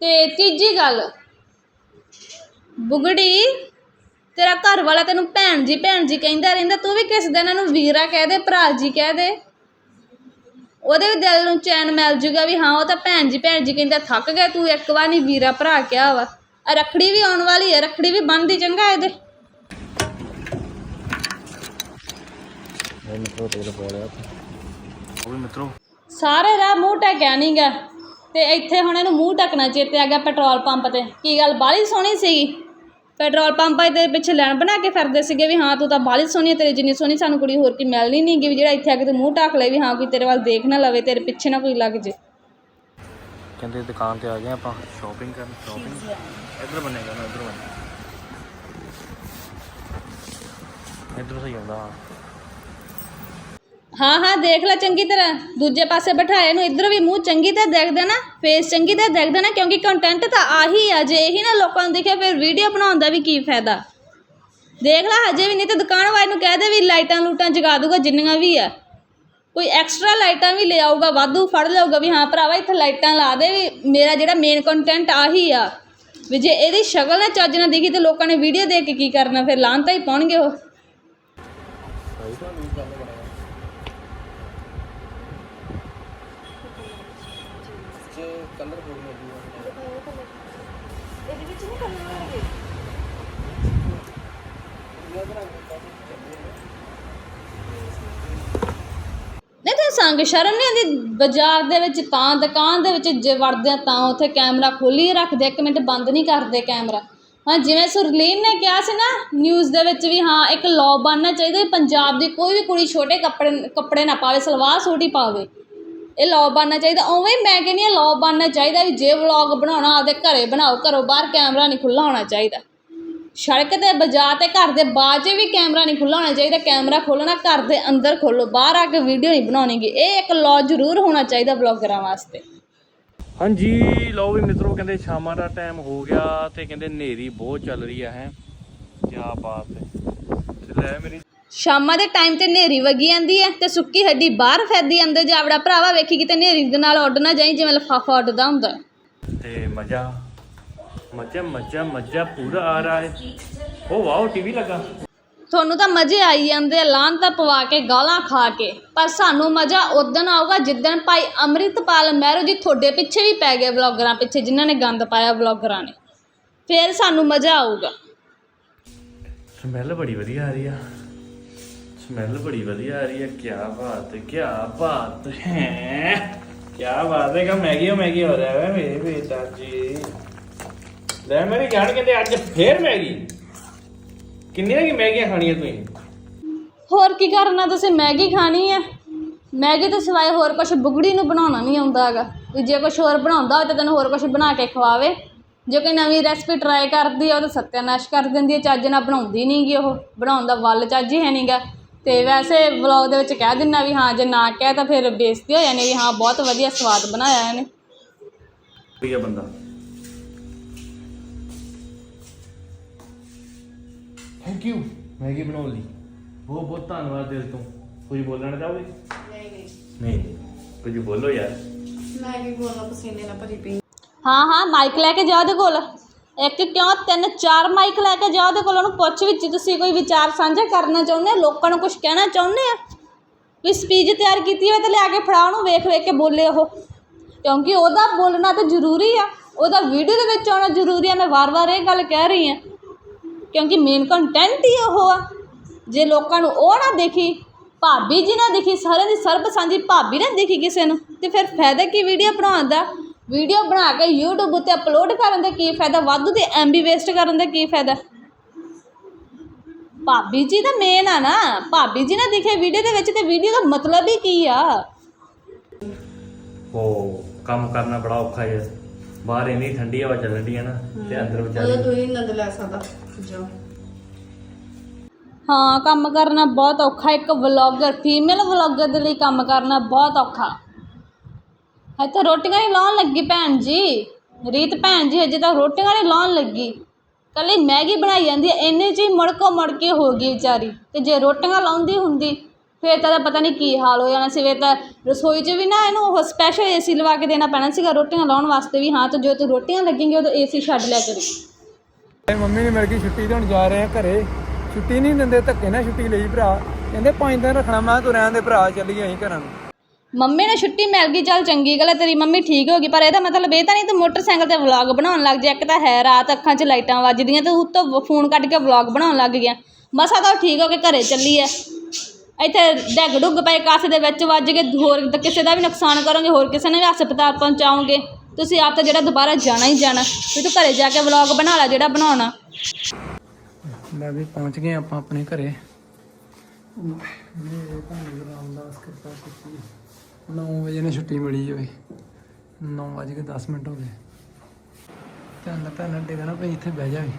ਤੇ ਤੀਜੀ ਗੱਲ, ਬੁਗੜੀ ਤੇਰਾ ਘਰ ਵਾਲਾ ਤੈਨੂੰ ਭੈਣ ਜੀ ਭੈਣ ਜੀ ਕਹਿੰਦਾ ਰਹਿੰਦਾ ਤੂੰ ਵੀ ਕਿਸ ਦਿਨ ਇਹਨੂੰ ਵੀਰਾ ਕਹਿ ਦੇ ਭਰਾ ਜੀ ਕਹਿ ਦੇ। ਉਹਦੇ ਵੀ ਦਿਲ ਨੂੰ ਚੈਨ ਮਿਲ ਜੂਗਾ ਵੀ ਹਾਂ ਉਹ ਤਾਂ ਭੈਣ ਜੀ ਭੈਣ ਜੀ ਕਹਿੰਦਾ ਥੱਕ ਗਿਆ ਤੂੰ ਇੱਕ ਵਾਰ ਨਹੀਂ ਵੀਰਾ ਭਰਾ ਕਿਹਾ ਵਾ। ਆ ਰੱਖੜੀ ਵੀ ਆਉਣ ਵਾਲੀ ਹੈ ਰੱਖੜੀ ਵੀ ਬੰਨਦੀ ਚੰਗਾ ਇਹਦੇ। ਇਹ ਮਿੱਤਰੋ ਤੇਲ ਪਾ ਲਿਆ। ਉਹ ਵੀ ਮਿੱਤਰੋ। ਸਾਰੇ ਰਾਹ ਮੂੰਹ ਢੱਕਿਆ ਨਹੀਂ ਗਾ ਤੇ ਇੱਥੇ ਹੁਣ ਇਹਨੂੰ ਮੂੰਹ ਢੱਕਣਾ ਚੇਤੇ ਆ ਗਿਆ ਪੈਟਰੋਲ ਪੰਪ ਤੇ। ਕੀ ਗੱਲ ਬਾਹਲੀ ਸੋਹਣੀ ਸੀਗੀ? ਪੈਟਰੋਲ ਪੰਪ ਦੇ ਪਿੱਛੇ ਲੈਣ ਬਣਾ ਕੇ ਫਿਰਦੇ ਸੀਗੇ ਵੀ ਹਾਂ ਤੂੰ ਤਾਂ ਬਾਹਲੀ ਸੋਹਣੀ ਹੈ ਤੇਰੀ ਜਿੰਨੀ ਸੋਹਣੀ ਸਾਨੂੰ ਕੁੜੀ ਹੋਰ ਕੀ ਮਿਲਣੀ ਨਹੀਂ ਗੀ ਵੀ ਜਿਹੜਾ ਇੱਥੇ ਆ ਕੇ ਤੂੰ ਮੂੰਹ ਢੱਕ ਲੈ ਵੀ ਹਾਂ ਕੋਈ ਤੇਰੇ ਵੱਲ ਦੇਖ ਨਾ ਲਵੇ ਤੇਰੇ ਪਿੱਛੇ ਨਾ ਕੋਈ ਲੱਗ ਜੇ। ਕਹਿੰਦੇ ਦੁਕਾਨ ਤੇ ਆ ਗਏ ਆਪਾਂ ਸ਼ਾਪਿੰਗ ਕਰਨ ਸ਼ਾਪਿੰਗ ਇੱਧਰ ਬਣੇਗਾ ਨਾ ਇੱਧਰ ਬਣੇ ਇੱਧਰ ਸਹੀ ਆਉਂਦਾ। ਹਾਂ ਹਾਂ, ਦੇਖ ਲੈ ਚੰਗੀ ਤਰ੍ਹਾਂ। ਦੂਜੇ ਪਾਸੇ ਬਿਠਾਏ ਨੂੰ ਇੱਧਰ ਵੀ ਮੂੰਹ ਚੰਗੀ ਤਰ੍ਹਾਂ ਦੇਖ ਦੇਣਾ ਫੇਸ ਚੰਗੀ ਤਰ੍ਹਾਂ ਦੇਖ ਦੇਣਾ ਕਿਉਂਕਿ ਕੰਟੈਂਟ ਤਾਂ ਆਹੀ ਆ, ਜੇ ਇਹੀ ਨਾ ਲੋਕਾਂ ਨੂੰ ਦਿਖੇ, ਫਿਰ ਵੀਡੀਓ ਬਣਾਉਣ ਦਾ ਵੀ ਕੀ ਫਾਇਦਾ? ਦੇਖ ਲੈ, ਹਜੇ ਵੀ ਨਹੀਂ ਤੇ ਦੁਕਾਨ ਵਾਲੇ ਨੂੰ ਕਹਿ ਦੇ ਵੀ ਲਾਈਟਾਂ ਲੂਟਾਂ ਜਗਾ ਦੂਗਾ ਜਿੰਨੀਆਂ ਵੀ ਆ। ਕੋਈ ਐਕਸਟਰਾ ਲਾਈਟਾਂ ਵੀ ਲੈ ਆਊਗਾ, ਵਾਧੂ ਫੜ ਲਊਗਾ ਵੀ ਹਾਂ, ਭਰਾਵਾ, ਇੱਥੇ ਲਾਈਟਾਂ ਲਾ ਦੇ ਵੀ ਮੇਰਾ ਜਿਹੜਾ ਮੇਨ ਕੰਟੈਂਟ ਆਹੀ ਆ। ਵੀ ਜੇ ਇਹਦੀ ਸ਼ਕਲ ਨਾ ਚੱਜ ਨਾ ਦਿਖੀ ਤੇ ਲੋਕਾਂ ਨੇ ਵੀਡੀਓ ਦੇਖ ਕੇ ਕੀ ਕਰਨਾ, ਫਿਰ ਲਾਂਤਾ ਹੀ ਪਾਉਣਗੇ ਉਹ ਨਹੀਂ ਤੇ ਸੰਗ ਸ਼ਰਮ ਨਹੀਂ ਆਉਂਦੀ ਬਾਜ਼ਾਰ ਦੇ ਵਿੱਚ ਤਾਂ, ਦੁਕਾਨ ਦੇ ਵਿੱਚ ਜੇ ਵੜਦੇ ਆ ਤਾਂ ਉੱਥੇ ਕੈਮਰਾ ਖੋਲ੍ਹੀ ਰੱਖਦੇ, ਇੱਕ ਮਿੰਟ ਬੰਦ ਨਹੀਂ ਕਰਦੇ ਕੈਮਰਾ। ਹਾਂ, ਜਿਵੇਂ ਸੁਰਲੀਨ ਨੇ ਕਿਹਾ ਸੀ ਨਾ ਨਿਊਜ਼ ਦੇ ਵਿੱਚ ਵੀ ਹਾਂ, ਇੱਕ ਲਾਅ ਬਣਨਾ ਚਾਹੀਦਾ ਪੰਜਾਬ ਦੀ ਕੋਈ ਵੀ ਕੁੜੀ ਛੋਟੇ ਕੱਪੜੇ ਕੱਪੜੇ ਨਾ ਪਾਵੇ, ਸਲਵਾਰ ਸੂਟ ਹੀ ਪਾਵੇ। ਇਹ ਲਾਅ ਬਣਨਾ ਚਾਹੀਦਾ, ਉਵੇਂ ਹੀ ਮੈਂ ਕਹਿੰਦੀ ਹਾਂ ਲਾਅ ਬਣਨਾ ਚਾਹੀਦਾ ਵੀ ਜੇ ਵਲੌਗ ਬਣਾਉਣਾ, ਆਪਦੇ ਘਰੇ ਬਣਾਓ, ਘਰੋਂ ਬਾਹਰ ਕੈਮਰਾ ਨਹੀਂ ਖੁੱਲ੍ਹਾ ਹੋਣਾ ਚਾਹੀਦਾ। ਸੜਕ ਤੇ ਬਾਜ਼ਾਰ ਤੇ ਘਰ ਦੇ ਬਾਅਦ 'ਚ ਵੀ ਕੈਮਰਾ ਨਹੀਂ ਖੁੱਲ੍ਹਾ ਹੋਣਾ ਚਾਹੀਦਾ। ਕੈਮਰਾ ਖੋਲ੍ਹਣਾ ਘਰ ਦੇ ਅੰਦਰ ਖੋਲੋ ਬਾਹਰ ਆ ਕੇ ਵੀਡੀਓ ਨਹੀਂ ਬਣਾਉਣੀਗੀ। ਇਹ ਇੱਕ ਲਾਅ ਜ਼ਰੂਰ ਹੋਣਾ ਚਾਹੀਦਾ ਬਲੌਗਰਾਂ ਵਾਸਤੇ। ਹਾਂਜੀ ਲਓ ਵੀ ਮਿੱਤਰੋ ਕਹਿੰਦੇ ਸ਼ਾਮਾਂ ਦਾ ਟਾਈਮ ਹੋ ਗਿਆ ਤੇ ਕਹਿੰਦੇ ਹਨੇਰੀ ਬਹੁਤ ਚੱਲ ਰਹੀ ਹੈ। ਕੀ ਬਾਤ ਹੈ। ਤੇ ਲੈ ਮੇਰੀ ਸ਼ਾਮਾਂ ਦੇ ਟਾਈਮ ਤੇ ਹਨੇਰੀ ਵਗੀ ਜਾਂਦੀ ਹੈ ਤੇ ਸੁੱਕੀ ਹੱਡੀ ਬਾਹਰ ਫੈਦੀ ਅੰਦਰ ਜਾਵੜਾ। ਭਰਾਵਾ ਵੇਖੀ ਕਿਤੇ ਹਨੇਰੀ ਦੇ ਨਾਲ ਉੱਡ ਨਾ ਜਾਈ ਜਿਵੇਂ ਲਫਾਫਾ ਉੱਡਦਾ ਹੁੰਦਾ। ਤੇ ਮਜ਼ਾ ਮਜ਼ਾ ਮਜ਼ਾ ਮਜ਼ਾ ਪੂਰਾ ਆ ਰਹਾ ਹੈ। ਉਹ ਵਾਓ ਟੀਵੀ ਲੱਗਾ। ਤੁਹਾਨੂੰ ਤਾਂ ਮਜ਼ੇ ਆਈ ਜਾਂਦੇ ਲਾਂ ਤਾਂ ਪਵਾ ਕੇ ਗਾਲਾਂ ਖਾ ਕੇ। ਪਰ ਸਾਨੂੰ ਮਜ਼ਾ ਉਦੋਂ ਆਊਗਾ ਜਿੱਦਣ ਭਾਈ ਅਮਰਿਤਪਾਲ ਮਹਿਰੋ ਜੀ ਤੁਹਾਡੇ ਪਿੱਛੇ ਵੀ ਪੈ ਗਏ ਵਲੌਗਰਾਂ ਪਿੱਛੇ ਜਿਨ੍ਹਾਂ ਨੇ ਗੰਦ ਪਾਇਆ ਵਲੌਗਰਾਂ ਨੇ। ਫਿਰ ਸਾਨੂੰ ਮਜ਼ਾ ਆਊਗਾ। ਸਮੈਲ ਬੜੀ ਵਧੀਆ ਆ ਰਹੀ ਆ। ਸਮੈਲ ਬੜੀ ਵਧੀਆ ਆ ਰਹੀ ਹੈ ਕੀ ਬਾਤ ਹੈ ਕੀ ਬਾਤ ਹੈ। ਕੀ ਬਾਤ ਹੈ ਕਿ ਮੈਗੀ ਮੈਗੀ ਹੋ ਰਿਹਾ ਹੈ ਮੇਰੇ ਬੇਟਾ ਜੀ ਲੈ ਮੇਰੀ ਜਾਣ ਕਹਿੰਦੇ ਅੱਜ ਫੇਰ ਮੈਗੀ। ਕਿੰਨੀਆਂ ਕੀ ਮੈਗੀਆਂ ਖਾਣੀਆਂ ਤੁਸੀਂ? ਹੋਰ ਕੀ ਕਰਨਾ ਤੁਸੀਂ ਮੈਗੀ ਖਾਣੀ ਹੈ ਮੈਗੀ ਤੋਂ ਸਿਵਾਏ ਹੋਰ ਕੁਝ ਬੁਗੜੀ ਨੂੰ ਬਣਾਉਣਾ ਨਹੀਂ ਆਉਂਦਾ ਹੈਗਾ। ਵੀ ਜੇ ਕੁਝ ਹੋਰ ਬਣਾਉਂਦਾ ਹੋਵੇ ਤਾਂ ਤੈਨੂੰ ਹੋਰ ਕੁਝ ਬਣਾ ਕੇ ਖਵਾਵੇ। ਜੇ ਕੋਈ ਨਵੀਂ ਰੈਸਪੀ ਟਰਾਈ ਕਰਦੀ ਆ ਉਹ ਤਾਂ ਸੱਤਿਆਨਾਸ਼ ਕਰ ਦਿੰਦੀ ਹੈ ਚੱਜ ਨਾਲ ਬਣਾਉਂਦੀ ਨਹੀਂਗੀ ਉਹ। ਬਣਾਉਣ ਦਾ ਵੱਲ ਚੱਜ ਹੀ ਹੈ ਨਹੀਂਗਾ ਤੇ ਵੈਸੇ ਵਲੌਗ ਦੇ ਵਿੱਚ ਕਹਿ ਦਿੰਦਾ ਵੀ ਹਾਂ ਜੇ ਨਾ ਕਹਿ ਤਾਂ ਫਿਰ ਬੇਇੱਜ਼ਤੀ ਹੋ ਜਾਣੀ ਵੀ ਹਾਂ ਬਹੁਤ ਵਧੀਆ ਸਵਾਦ ਬਣਾਇਆ ਇਹਨੇ। ਵਧੀਆ ਬੰਦਾ। ਥੈਂਕ ਯੂ ਮੈਗੀ ਬਣਾਉਣ ਲਈ। ਬਹੁਤ ਬਹੁਤ ਧੰਨਵਾਦ ਦਿਲ ਤੋਂ। ਕੁਝ ਬੋਲਣਾ ਚਾਹੋਗੇ ਨਹੀਂ ਨਹੀਂ। ਨਹੀਂ। ਕੁਝ ਬੋਲੋ ਯਾਰ। ਮੈਗੀ ਬੋਲਣਾ ਪਸੀਨੇ ਨਾਲ ਭਰੀ ਪਈ। ਹਾਂ ਹਾਂ ਮਾਈਕ ਲੈ ਕੇ ਜਾਓ ਉਹਦੇ ਕੋਲ। ਇੱਕ ਕਿਉਂ? ਤਿੰਨ ਚਾਰ ਮਾਈਕ ਲੈ ਕੇ ਜਾਓ ਉਹਦੇ ਕੋਲ। ਉਹਨੂੰ ਪੁੱਛ ਵਿੱਚ ਤੁਸੀਂ ਕੋਈ ਵਿਚਾਰ ਸਾਂਝਾ ਕਰਨਾ ਚਾਹੁੰਦੇ ਹੋ? ਲੋਕਾਂ ਨੂੰ ਕੁਝ ਕਹਿਣਾ ਚਾਹੁੰਦੇ ਆ ਵੀ ਸਪੀਚ ਤਿਆਰ ਕੀਤੀ ਹੋਵੇ ਤੇ ਲਿਆ ਕੇ ਫੜਾ ਉਹਨੂੰ ਵੇਖ ਵੇਖ ਕੇ ਬੋਲੇ ਉਹ। ਕਿਉਂਕਿ ਉਹਦਾ ਬੋਲਣਾ ਤਾਂ ਜ਼ਰੂਰੀ ਆ। ਉਹਦਾ ਵੀਡੀਓ ਦੇ ਵਿੱਚ ਆਉਣਾ ਜ਼ਰੂਰੀ ਆ। ਮੈਂ ਵਾਰ-ਵਾਰ ਇਹ ਗੱਲ ਕਹਿ ਰਹੀ ਹਾਂ। ਕਿਉਂਕਿ ਮੇਨ ਕੰਟੈਂਟ ਹੀ ਉਹ ਆ। ਜੇ ਲੋਕਾਂ ਨੂੰ ਉਹ ਨਾ ਦੇਖੀ, ਭਾਬੀ ਜੀ ਨਾ ਦੇਖੀ, ਸਾਰਿਆਂ ਦੀ ਸਰਬ ਸਾਂਝੀ ਭਾਬੀ ਨਾ ਦੇਖੀ ਕਿਸੇ ਨੂੰ, ਤੇ ਫਿਰ ਫਾਇਦਾ ਕੀ ਵੀਡੀਓ ਬਣਾਉਣ ਦਾ? ਵੀਡੀਓ ਬਣਾ ਕੇ YouTube ਉੱਤੇ ਅਪਲੋਡ ਕਰਨ ਦਾ ਕੀ ਫਾਇਦਾ? ਵਾਧੂ ਦੇ ਐਮਬੀ ਵੇਸਟ ਕਰਨ ਦਾ ਕੀ ਫਾਇਦਾ? ਭਾਬੀ ਜੀ ਦਾ ਮੇਨ ਆ ਨਾ। ਭਾਬੀ ਜੀ ਨਾ ਦਿਖੇ ਵੀਡੀਓ ਦੇ ਵਿੱਚ, ਤੇ ਵੀਡੀਓ ਦਾ ਮਤਲਬ ਹੀ ਕੀ ਆ? ਉਹ ਕੰਮ ਕਰਨਾ ਬੜਾ ਔਖਾ ਹੈ ਬਾਹਰ ਇੰਨੀ ਠੰਡੀ ਹਵਾ ਚੱਲਣ ਦੀ ਹੈ ਨਾ ਤੇ ਅੰਦਰ ਉਹਦਾ ਵਿਚਾਰੀ ਤੂੰ ਹੀ ਆਨੰਦ ਲੈ ਸਕਦਾ ਜਾ ਹਾਂ ਕੰਮ ਕਰਨਾ ਬਹੁਤ ਔਖਾ ਇੱਕ ਵਲੌਗਰ ਫੀਮੇਲ ਵਲੌਗਰ ਦੇ ਲਈ ਕੰਮ ਕਰਨਾ ਬਹੁਤ ਔਖਾ। ਇੱਥੇ ਰੋਟੀਆਂ ਨਹੀਂ ਲਾਉਣ ਲੱਗੀ ਭੈਣ ਜੀ। ਰੀਤ ਭੈਣ ਜੀ ਹਜੇ ਤਾਂ ਰੋਟੀਆਂ ਨਹੀਂ ਲਾਉਣ ਲੱਗੀ। ਕੱਲੀ ਮੈਗੀ ਬਣਾਈ ਜਾਂਦੀ ਹੈ ਇੰਨੇ 'ਚ ਹੀ ਮੁੜਕੋ ਮੁੜ ਕੇ ਹੋ ਗਈ ਵਿਚਾਰੀ। ਤੇ ਜੇ ਰੋਟੀਆਂ ਲਾਉਂਦੀ ਹੁੰਦੀ ਫਿਰ ਤਾਂ ਇਹਦਾ ਪਤਾ ਨਹੀਂ ਕੀ ਹਾਲ ਹੋ ਜਾਣਾ ਸੀ। ਫਿਰ ਤਾਂ ਰਸੋਈ 'ਚ ਵੀ ਨਾ ਇਹਨੂੰ ਉਹ ਸਪੈਸ਼ਲ ਏਸੀ ਲਵਾ ਕੇ ਦੇਣਾ ਪੈਣਾ ਸੀਗਾ ਰੋਟੀਆਂ ਲਾਉਣ ਵਾਸਤੇ ਵੀ। ਹਾਂ ਤੇ ਜੋ ਤੂੰ ਰੋਟੀਆਂ ਲੱਗੇਂਗੀ ਉਦੋਂ ਏਸੀ ਛੱਡ ਲਿਆ ਕਰੀ। ਮੰਮੀ ਨੇ ਮਿਲ ਗਈ ਛੁੱਟੀ ਹੁਣ ਜਾ ਰਹੇ ਆ ਘਰੇ। ਛੁੱਟੀ ਨਹੀਂ ਦਿੰਦੇ ਧੱਕੇ ਨਾਲ ਛੁੱਟੀ ਲਈ ਭਰਾ। ਕਹਿੰਦੇ ਪੰਜ ਦਿਨ ਰੱਖਣਾ ਮੈਂ ਕਿਹਾ ਤੂੰ ਰਹਿਣ ਦੇ ਭਰਾ ਚੱਲੀਏ ਅਸੀਂ ਘਰਾਂ ਨੂੰ। ਮੰਮੀ ਨੂੰ ਛੁੱਟੀ ਮਿਲ ਗਈ ਚੱਲ ਚੰਗੀ ਗੱਲ ਹੈ ਤੇਰੀ ਮੰਮੀ ਠੀਕ ਹੋ ਗਈ। ਪਰ ਇਹਦਾ ਮਤਲਬ ਇਹ ਤਾਂ ਨਹੀਂ ਤੂੰ ਮੋਟਰਸਾਈਕਲ ਤੇ ਵਲੌਗ ਬਣਾਉਣ ਲੱਗ ਜਾ ਇੱਕ ਤਾਂ ਹੈ ਰਾਤ ਅੱਖਾਂ 'ਚ ਲਾਈਟਾਂ ਵੱਜਦੀਆਂ ਤੇ ਉੱਤੋਂ ਫੋਨ ਕੱਢ ਕੇ ਵਲੌਗ ਬਣਾਉਣ ਲੱਗ ਗਿਆ। ਮਸਾ ਤਾਂ ਉਹ ਠੀਕ ਹੋ ਕੇ ਘਰੇ ਚੱਲੀ ਐ ਇੱਥੇ ਡੈਗ ਡੁੱਗ ਪਏ, ਕਾਸੇ ਦੇ ਵਿੱਚ ਵੱਜ ਕੇ ਹੋਰ ਕਿਸੇ ਦਾ ਵੀ ਨੁਕਸਾਨ ਕਰੋਗੇ, ਹੋਰ ਕਿਸੇ ਨੇ ਵੀ ਹਸਪਤਾਲ ਪਹੁੰਚਾਓਗੇ। ਤੁਸੀਂ ਆਪ ਤਾਂ ਜਿਹੜਾ ਦੁਬਾਰਾ ਜਾਣਾ ਹੀ ਜਾਣਾ, ਵੀ ਤੂੰ ਘਰੇ ਜਾ ਕੇ ਵਲੌਗ ਬਣਾ ਲੈ ਜਿਹੜਾ ਬਣਾਉਣਾ। ਲੈ ਵੀ ਪਹੁੰਚ ਗਏ ਆਪਾਂ ਆਪਣੇ ਘਰੇ। ਮੇਰੇ ਭਾਣੇ ਰਾਮਦਾਸ ਕਿਰਪਾ ਕੀਤੀ 9 ਵਜੇ ਨੇ ਛੁੱਟੀ ਮਿਲੀ ਹੋਵੇ 9 ਵਜੇ ਕੇ 10 ਮਿੰਟ ਹੋ ਗਏ। ਧੰਨ ਧੰਨ ਅੱਡੇ ਦਾ ਨਾ ਭਈ ਇੱਥੇ ਬਹਿ ਜਾਵੇ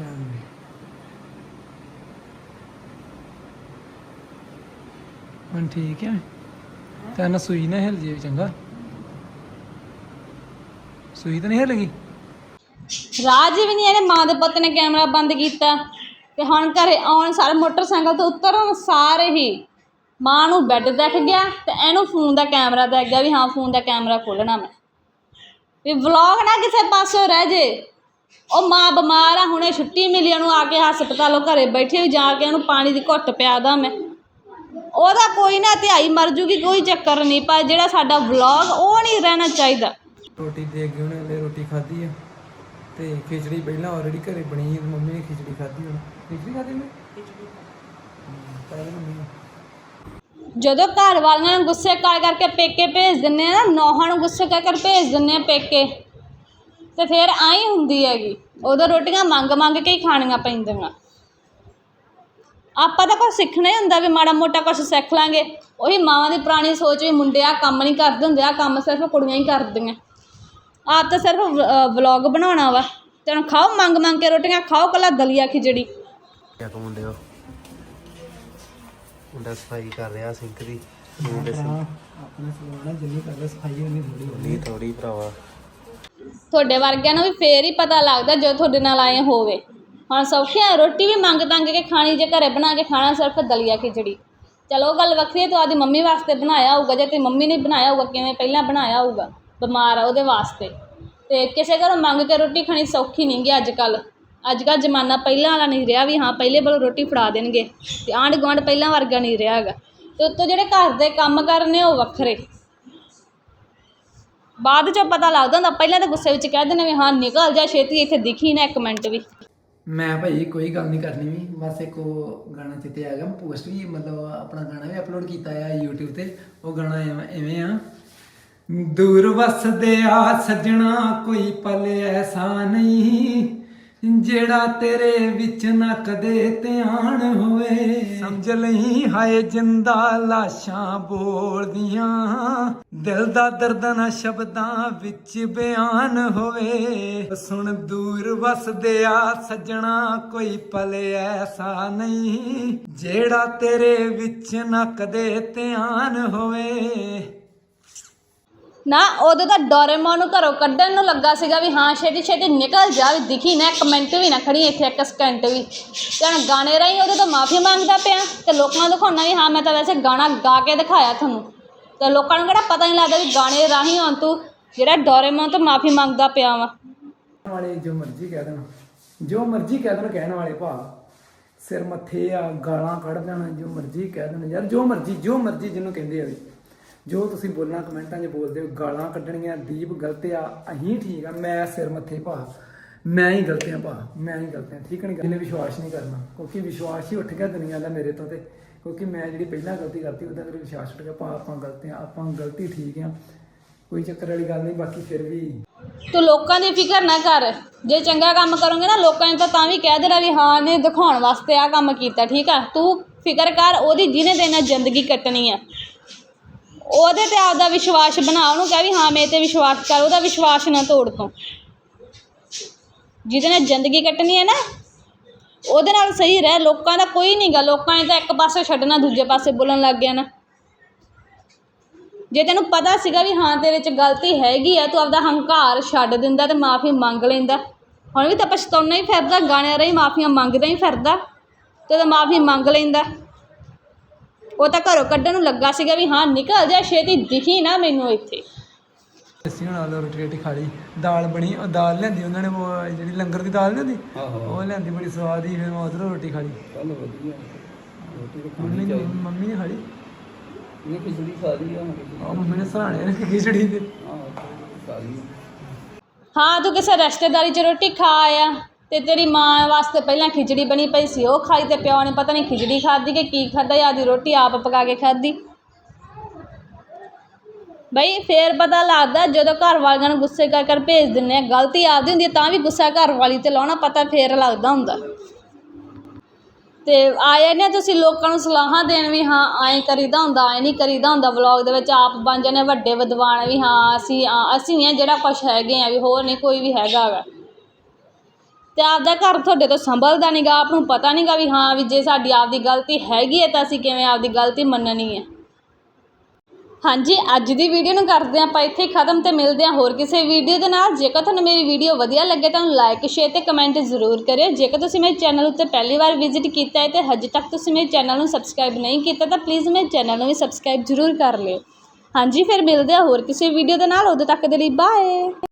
ਵੀ ਹੁਣ ਠੀਕ ਹੈ? ਤੈਨੂੰ ਸੂਈ ਨਾ ਹਿਲ ਜੇ ਚੰਗਾ। ਸੂਈ ਤਾਂ ਨਹੀਂ ਹਿਲ ਗਈ ਰਾਜ ਵੀ ਨਹੀਂ ਇਹਨੇ ਮਾਂ ਦੇ ਪੁੱਤ ਨੇ ਕੈਮਰਾ ਬੰਦ ਕੀਤਾ। ਤੇ ਹੁਣ ਘਰੇ ਆਉਣ ਸਾਰੇ ਮੋਟਰਸਾਈਕਲ ਤੋਂ ਉਤਰਨ ਸਾਰੇ ਹੀ। ਮਾਂ ਨੂੰ ਬੈੱਡ ਦਿਖ ਗਿਆ ਤੇ ਇਹਨੂੰ ਫੋਨ ਦਾ ਕੈਮਰਾ ਦਿਖ ਗਿਆ ਵੀ ਹਾਂ ਫੋਨ ਦਾ ਕੈਮਰਾ ਖੋਲਣਾ ਮੈਂ। ਵੀ ਵਲੌਗ ਨਾ ਕਿਸੇ ਪਾਸੋਂ ਰਹਿ ਜੇ। ਉਹ ਮਾਂ ਬਿਮਾਰ ਆ ਹੁਣੇ ਛੁੱਟੀ ਮਿਲੀ ਉਹਨੂੰ ਆ ਕੇ ਹਸਪਤਾਲੋਂ ਘਰੇ ਬੈਠੇ ਵੀ ਜਾ ਕੇ ਉਹਨੂੰ ਪਾਣੀ ਦੀ ਘੁੱਟ ਪਿਆ ਦਾਂ ਮੈਂ। ਉਹਦਾ ਕੋਈ ਨਾ ਧਿਆਈ ਮਰ ਜੂਗੀ ਕੋਈ ਚੱਕਰ ਨਹੀਂ ਪਰ ਜਿਹੜਾ ਸਾਡਾ ਵਲੌਗ ਉਹ ਨਹੀਂ ਰਹਿਣਾ ਚਾਹੀਦਾ। ਰੋਟੀ ਦੇ ਗਏ ਉਹਨੇ ਹਲੇ ਰੋਟੀ ਖਾਧੀ ਆ ਤੇ ਖਿਚੜੀ ਪਹਿਲਾਂ ਆਲਰੇਡੀ ਘਰੇ ਬਣੀ ਸੀ ਮੰਮੀ ਨੇ ਖਿਚੜੀ ਖਾਧੀ ਹੁਣ। ਖਿਚੜੀ ਖਾਧੀ ਮੈਂ ਜਦੋਂ ਘਰ ਵਾਲਿਆਂ ਨੂੰ ਗੁੱਸੇ ਕਰ ਕਰਕੇ ਪੇਕੇ ਭੇਜ ਦਿੰਨੇ ਆ ਨਾ ਨੌਹਾਂ ਨੂੰ ਗੁੱਸੇ ਕਰ ਕਰ ਭੇਜ ਦਿੰਨੇ ਆ ਪੇਕੇ। ਤੇ ਫਿਰ ਆਈ ਹੁੰਦੀ ਹੈਗੀ। ਉਦੋਂ ਰੋਟੀਆਂ ਮੰਗ ਮੰਗ ਕੇ ਹੀ ਖਾਣੀਆਂ ਪੈਂਦੀਆਂ। ਆਪਾਂ ਤਾਂ ਕੁਛ ਸਿੱਖਣਾ ਹੀ ਹੁੰਦਾ ਵੀ ਮਾੜਾ ਮੋਟਾ ਕੁਛ ਸਿੱਖ ਲਾਂਗੇ। ਉਹੀ ਮਾਵਾਂ ਦੀ ਪੁਰਾਣੀ ਸੋਚ ਵੀ ਮੁੰਡੇ ਆ ਕੰਮ ਨਹੀਂ ਕਰਦੇ ਹੁੰਦੇ ਆ ਕੰਮ ਸਿਰਫ ਕੁੜੀਆਂ ਹੀ ਕਰਦੀਆਂ। ਆਪ ਤਾਂ ਸਿਰਫ ਵਲੌਗ ਬਣਾਉਣਾ ਵਾ। ਤੇ ਹੁਣ ਖਾਓ ਮੰਗ ਮੰਗ ਕੇ ਰੋਟੀਆਂ ਖਾਓ ਕੱਲਾ ਦਲੀਆ ਖਿਚੜੀ। ਕਿਆ ਕੋ ਮੁੰਡੇ ਹੋ ਮੁੰਡਾ ਸਫ਼ਾਈ ਕਰ ਰਿਹਾ ਸਿੰਕ ਦੀ। ਮੁੰਡੇ ਆਪਣੇ ਸਲੋਣਾ ਜਿੰਨੀ ਕਰਦਾ ਸਫ਼ਾਈ ਉਹਨੀ ਥੋੜੀ ਥੋੜੀ ਭਰਾਵਾ। ਤੁਹਾਡੇ ਵਰਗਿਆਂ ਨੂੰ ਵੀ ਫੇਰ ਹੀ ਪਤਾ ਲੱਗਦਾ ਜਦੋਂ ਤੁਹਾਡੇ ਨਾਲ ਆਏ ਹੋਵੇ। ਹੁਣ ਸੌਖੇ ਆ ਰੋਟੀ ਵੀ ਮੰਗ ਤੰਗ ਕੇ ਖਾਣੀ, ਜੇ ਘਰੇ ਬਣਾ ਕੇ ਖਾਣਾ ਸਿਰਫ ਦਲੀਆ ਖਿਚੜੀ। ਚਲੋ ਉਹ ਗੱਲ ਵੱਖਰੀ ਹੈ, ਤੂੰ ਆਪਦੀ ਮੰਮੀ ਵਾਸਤੇ ਬਣਾਇਆ ਹੋਊਗਾ, ਜੇ ਤੇ ਮੰਮੀ ਨੇ ਬਣਾਇਆ ਹੋਊਗਾ, ਕਿਵੇਂ ਪਹਿਲਾਂ ਬਣਾਇਆ ਹੋਊਗਾ? ਬਿਮਾਰ ਆ ਉਹਦੇ ਵਾਸਤੇ। ਅਤੇ ਕਿਸੇ ਘਰੋਂ ਮੰਗ ਕੇ ਰੋਟੀ ਖਾਣੀ ਸੌਖੀ ਨਹੀਂ ਗੀ ਅੱਜ ਕੱਲ੍ਹ। ਅੱਜ ਕੱਲ੍ਹ ਜ਼ਮਾਨਾ ਪਹਿਲਾਂ ਵਾਲਾ ਨਹੀਂ ਰਿਹਾ ਵੀ ਹਾਂ, ਪਹਿਲੇ ਵੱਲੋਂ ਰੋਟੀ ਫੜਾ ਦੇਣਗੇ। ਅਤੇ ਆਂਢ ਗੁਆਂਢ ਪਹਿਲਾਂ ਵਰਗਾ ਨਹੀਂ ਰਿਹਾ ਹੈਗਾ। ਅਤੇ ਉੱਤੋਂ ਜਿਹੜੇ ਘਰ ਦੇ ਕੰਮ ਕਰਨੇ ਉਹ ਵੱਖਰੇ। ਬਾਅਦ ਚੋਂ ਪਤਾ ਲੱਗਦਾ ਹੁੰਦਾ, ਪਹਿਲਾਂ ਤਾਂ ਗੁੱਸੇ ਵਿੱਚ ਕਹਿ ਦਿੰਦੇ ਵੀ ਹਾਂ, ਨਿਕਲ ਜਾ, ਛੇਤੀ ਇੱਥੇ ਦਿਖੀ ਨਾ ਇੱਕ ਮਿੰਟ ਵੀ। ਮੈਂ ਭਾਈ ਕੋਈ ਗੱਲ ਨਹੀਂ ਕਰਨੀ ਵੀ, ਬਸ ਇੱਕ ਉਹ ਗਾਣਾ ਚਿੱਤੇ ਆ ਗਿਆ ਪੋਸਟ ਵੀ, ਮਤਲਬ ਆਪਣਾ ਗਾਣਾ ਵੀ ਅਪਲੋਡ ਕੀਤਾ ਆ YouTube ਤੇ, ਉਹ ਗਾਣਾ ਐਵੇਂ- ਐਵੇਂ ਆ। ਦੂਰ ਵਸਦੇ ਆ, ਸੱਜਣਾ ਕੋਈ ਪਲ ਐਸਾ ਨਹੀਂ ਜਿਹੜਾ ਤੇਰੇ ਵਿੱਚ ਨਾ ਕਦੇ ਧਿਆਨ ਹੋਵੇ। ਸਮਝ ਲਈ ਹਾਏ ਜਿੰਦਾ ਲਾਸ਼ਾਂ ਬੋਲਦੀਆਂ ਦਿਲ ਦਾ ਦਰਦ ਨਾ ਸ਼ਬਦਾਂ ਵਿੱਚ ਬਿਆਨ ਹੋਵੇ। ਸੁਣ ਦੂਰ ਵਸਦੇ ਆ ਸੱਜਣਾ, ਕੋਈ ਪਲ ਐਸਾ ਨਹੀਂ। ਜਿਹੜਾ ਤੇਰੇ ਵਿੱਚ ਨਾ ਕਦੇ ਧਿਆਨ ਹੋਵੇ। ਨਾ, ਉਦੋਂ ਤਾਂ ਡੋਰੇਮੋਨ ਨੂੰ ਘਰੋਂ ਕੱਢਣ ਨੂੰ ਲੱਗਾ ਸੀਗਾ ਵੀ ਹਾਂ, ਛੇਤੀ ਛੇਤੀ ਨਿਕਲ ਜਾ, ਵੀ ਦਿਖੀ ਨਾ, ਇੱਕ ਮਿੰਟ ਵੀ ਨਾ ਖੜੀ ਇੱਥੇ, ਇੱਕ ਸਕਿੰਟ ਵੀ। ਤੇ ਹੁਣ ਗਾਣੇ ਰਾਹੀਂ ਉਹਦੇ ਤੋਂ ਮਾਫੀ ਮੰਗਦਾ ਪਿਆ, ਤੇ ਲੋਕਾਂ ਨੂੰ ਦਿਖਾਉਣਾ ਵੀ, ਹਾਂ, ਮੈਂ ਤਾਂ ਵੈਸੇ ਗਾਣਾ ਗਾ ਕੇ ਦਿਖਾਇਆ ਤੁਹਾਨੂੰ। ਤੇ ਲੋਕਾਂ ਨੂੰ ਕਿਹੜਾ ਪਤਾ ਨਹੀਂ ਲੱਗਦਾ ਵੀ ਗਾਣੇ ਰਾਹੀਂ ਹੁਣ ਤੂੰ ਜਿਹੜਾ ਡੋਰੇਮੋਨ ਤੋਂ ਮਾਫੀ ਮੰਗਦਾ ਪਿਆ ਵਾ। ਵਾਲੇ ਜੋ ਮਰਜ਼ੀ ਕਹਿ ਦੇਣ, ਜੋ ਮਰਜ਼ੀ ਕਹਿ ਦੇਣ ਕਹਿਣ ਵਾਲੇ ਭਾ ਸਿਰ ਮੱਥੇ ਆ, ਗਾਲਾਂ ਕੱਢ ਦੇਣ, ਜੋ ਮਰਜ਼ੀ ਕਹਿ ਦੇਣ, ਯਾਰ ਜੋ ਮਰਜ਼ੀ ਜੋ ਮਰਜ਼ੀ ਜਿਹਨੂੰ ਕਹਿੰਦੇ ਆ ਵੀ। ਜੋ ਤੁਸੀਂ ਬੋਲਣਾ, ਕਮੈਂਟਾਂ 'ਚ ਬੋਲਦੇ ਹੋ, ਗਾਲਾਂ ਕੱਢਣੀਆਂ, ਦੀਪ ਗਲਤ ਆ, ਅਹੀਂ ਠੀਕ ਆ, ਮੈਂ ਸਿਰ ਮੱਥੇ ਭਾ ਮੈਂ ਹੀ ਗਲਤ ਆ ਭਾ, ਮੈਂ ਹੀ ਗਲਤ ਆ, ਠੀਕ ਹੈ ਜਿਹਨੇ ਵਿਸ਼ਵਾਸ ਨਹੀਂ ਕਰਨਾ, ਕਿਉਂਕਿ ਵਿਸ਼ਵਾਸ ਹੀ ਉੱਠ ਗਿਆ ਦੁਨੀਆ ਦਾ ਮੇਰੇ ਤੋਂ ਤੇ, ਕਿਉਂਕਿ ਮੈਂ ਜਿਹੜੀ ਪਹਿਲਾਂ ਗਲਤੀ ਕਰਤੀ, ਉਹਦਾ ਮੇਰੇ ਵਿਸ਼ਵਾਸ ਉੱਠ ਗਿਆ, ਭਾ, ਆਪਾਂ ਗਲਤ ਆ, ਆਪਾਂ ਗਲਤੀ ਠੀਕ ਆ, ਕੋਈ ਚੱਕਰ ਵਾਲੀ ਗੱਲ ਨਹੀਂ, ਬਾਕੀ ਫਿਰ ਵੀ। ਤੂੰ ਲੋਕਾਂ ਦੀ ਫਿਕਰ ਨਾ ਕਰ, ਜੇ ਚੰਗਾ ਕੰਮ ਕਰੋਗੇ ਨਾ ਲੋਕਾਂ ਨੇ ਤਾਂ ਤਾਂ ਵੀ ਕਹਿ ਦੇਣਾ ਵੀ ਹਾਂ ਨੇ ਦਿਖਾਉਣ ਵਾਸਤੇ ਆ ਕੰਮ ਕੀਤਾ, ਠੀਕ ਆ? ਤੂੰ ਫਿਕਰ ਕਰ, ਉਹਦੀ ਜਿਹਨੇ ਦੇ ਨਾਲ ਜ਼ਿੰਦਗੀ ਕੱਟਣੀ ਆ। ਉਹਦੇ ਤੇ ਆਪਦਾ ਵਿਸ਼ਵਾਸ ਬਣਾ, ਉਹਨੂੰ ਕਹਿ ਵੀ ਹਾਂ, ਮੇਰੇ ਤੇ ਵਿਸ਼ਵਾਸ ਕਰ, ਉਹਦਾ ਵਿਸ਼ਵਾਸ ਨਾ ਤੋੜ ਤੂੰ। ਜਿਹਦੇ ਨਾਲ ਜ਼ਿੰਦਗੀ ਕੱਟਣੀ ਹੈ ਨਾ, ਉਹਦੇ ਨਾਲ ਸਹੀ ਰਹਿ, ਲੋਕਾਂ ਦਾ ਕੋਈ ਨਹੀਂਗਾ ਲੋਕਾਂ ਨੇ ਤਾਂ ਇੱਕ ਪਾਸੇ ਛੱਡਣਾ, ਦੂਜੇ ਪਾਸੇ ਬੋਲਣ ਲੱਗ ਗਿਆ ਨਾ। ਜੇ ਤੈਨੂੰ ਪਤਾ ਸੀਗਾ ਵੀ ਹਾਂ, ਤੇਰੇ 'ਚ ਗਲਤੀ ਹੈਗੀ ਆ, ਤੂੰ ਆਪਦਾ ਹੰਕਾਰ ਛੱਡ ਦਿੰਦਾ ਤੇ ਮਾਫੀ ਮੰਗ ਲੈਂਦਾ। ਹੁਣ ਵੀ ਤਾਂ ਪਛਤਾਉਣਾ ਹੀ ਫਿਰਦਾ, ਗਾਣਿਆਂ ਰਾਹੀਂ ਮਾਫੀਆਂ ਮੰਗਦਾ ਹੀ ਫਿਰਦਾ, ਤੇ ਤਾਂ ਮਾਫੀ ਮੰਗ ਲੈਂਦਾ। ਉਹ ਤਾਂ ਘਰੋਂ ਕੱਢਣ ਨੂੰ ਲੱਗਾ ਸੀਗਾ ਵੀ ਹਾਂ ਨਿਕਲ ਜਾ ਛੇਤੀ ਦਿਖੀ ਨਾ ਮੈਨੂੰ ਇੱਥੇ। ਅਸੀਂ ਹੁਣ ਆਲੂ ਰੋਟੀ ਰੋਟੀ ਖਾ ਲਈ। ਦਾਲ ਬਣੀ ਉਹ ਦਾਲ ਲਿਆਂਦੀ ਉਹਨਾਂ ਨੇ ਉਹ ਜਿਹੜੀ ਲੰਗਰ ਦੀ ਦਾਲ ਲਿਆਂਦੀ ਉਹ ਲਿਆਂਦੀ ਬੜੀ ਸਵਾਦ ਹੀ ਫਿਰ ਮੈਂ ਉਧਰੋਂ ਰੋਟੀ ਖਾ ਲਈ। ਚੱਲ ਵਧੀਆ। ਰੋਟੀ ਤਾਂ ਮੰਮੀ ਨੇ ਮੰਮੀ ਨੇ ਖਾ ਲਈ ਨਹੀਂ ਖਿਚੜੀ ਖਾ ਲਈ ਆ ਉਹ ਮੰਮੀ ਨੇ ਸਰਾਣੇ ਨੇ ਖਿਚੜੀ ਤੇ ਹਾਂ ਖਾ ਲਈ ਹਾਂ ਤੂੰ ਕਿਸੇ ਰਿਸ਼ਤੇਦਾਰੀ 'ਚ ਰੋਟੀ ਖਾ ਆਇਆ। ਅਤੇ ਤੇਰੀ ਮਾਂ ਵਾਸਤੇ ਪਹਿਲਾਂ ਖਿਚੜੀ ਬਣੀ ਪਈ ਸੀ, ਉਹ ਖਾਈ ਤੇ ਪਿਓ ਨੇ ਪਤਾ ਨਹੀਂ ਖਿਚੜੀ ਖਾਧੀ ਕਿ ਕੀ ਖਾਧਾ ਆਦੀ ਰੋਟੀ ਆਪ ਪਕਾ ਕੇ ਖਾਧੀ। ਬਈ ਫੇਰ ਪਤਾ ਲੱਗਦਾ, ਜਦੋਂ ਘਰ ਵਾਲਿਆਂ ਨੂੰ ਗੁੱਸੇ ਕਰ ਕਰ ਭੇਜ ਦਿੰਦੇ ਆ, ਗਲਤੀ ਆਪਦੀ ਹੁੰਦੀ ਹੈ ਤਾਂ ਵੀ ਗੁੱਸਾ ਘਰ ਵਾਲੀ ਤੇ ਲਾਉਣਾ, ਪਤਾ ਫੇਰ ਲੱਗਦਾ ਹੁੰਦਾ। ਤੇ ਆਏ ਨੇ ਤੁਸੀਂ ਲੋਕਾਂ ਨੂੰ ਸਲਾਹਾਂ ਦੇਣ ਵੀ ਹਾਂ, ਐਂ ਕਰੀਦਾ ਹੁੰਦਾ, ਐਂ ਨਹੀਂ ਕਰੀਦਾ ਹੁੰਦਾ, ਵਲੌਗ ਦੇ ਵਿੱਚ ਆਪ ਬਣ ਜਾਂਦੇ ਵੱਡੇ ਵਿਦਵਾਨ ਵੀ ਹਾਂ, ਅਸੀਂ ਆ- ਅਸੀਂ ਆ ਜਿਹੜਾ ਕੁਛ ਹੈਗੇ ਆ ਵੀ, ਹੋਰ ਨਹੀਂ, ਕੋਈ ਵੀ ਹੈਗਾ ਗਾ। ਅਤੇ ਆਪਦਾ ਘਰ ਤੁਹਾਡੇ ਤੋਂ ਸੰਭਲਦਾ ਨਹੀਂ ਗਾ ਆਪ ਨੂੰ ਪਤਾ ਨਹੀਂ ਗਾ ਵੀ ਹਾਂ ਵੀ ਜੇ ਸਾਡੀ ਆਪਦੀ ਗਲਤੀ ਹੈਗੀ ਹੈ ਤਾਂ ਅਸੀਂ ਕਿਵੇਂ ਆਪਦੀ ਗਲਤੀ ਮੰਨਣੀ ਹੈ। ਹਾਂਜੀ, ਅੱਜ ਦੀ ਵੀਡੀਓ ਨੂੰ ਕਰਦੇ ਹਾਂ ਆਪਾਂ ਇੱਥੇ ਖਤਮ ਤੇ ਮਿਲਦੇ ਹਾਂ ਹੋਰ ਕਿਸੇ ਵੀਡੀਓ ਦੇ ਨਾਲ। ਜੇਕਰ ਤੁਹਾਨੂੰ ਮੇਰੀ ਵੀਡੀਓ ਵਧੀਆ ਲੱਗੇ ਤਾਂ ਲਾਈਕ ਸ਼ੇਅਰ ਤੇ ਕਮੈਂਟ ਜ਼ਰੂਰ ਕਰਿਓ। ਜੇਕਰ ਤੁਸੀਂ ਮੇਰੇ ਚੈਨਲ ਉੱਤੇ ਪਹਿਲੀ ਵਾਰ ਵਿਜ਼ਿਟ ਕੀਤਾ ਹੈ ਤੇ ਹਜੇ ਤੱਕ ਤੁਸੀਂ ਮੇਰੇ ਚੈਨਲ ਨੂੰ ਸਬਸਕ੍ਰਾਈਬ ਨਹੀਂ ਕੀਤਾ ਤਾਂ ਪਲੀਜ਼ ਮੇਰੇ ਚੈਨਲ ਨੂੰ ਵੀ ਸਬਸਕ੍ਰਾਈਬ ਜ਼ਰੂਰ ਕਰ ਲਿਓ। ਹਾਂਜੀ, ਫਿਰ ਮਿਲਦੇ ਹਾਂ ਹੋਰ ਕਿਸੇ ਵੀਡੀਓ ਦੇ ਨਾਲ। ਉਦੋਂ ਤੱਕ ਦੇ ਲਈ ਬਾਏ